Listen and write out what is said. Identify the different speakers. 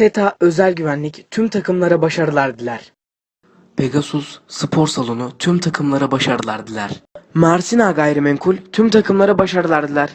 Speaker 1: Teta Özel Güvenlik tüm takımlara başarılar diler.
Speaker 2: Pegasus Spor Salonu tüm takımlara başarılar diler.
Speaker 1: Marsina Gayrimenkul tüm takımlara başarılar diler.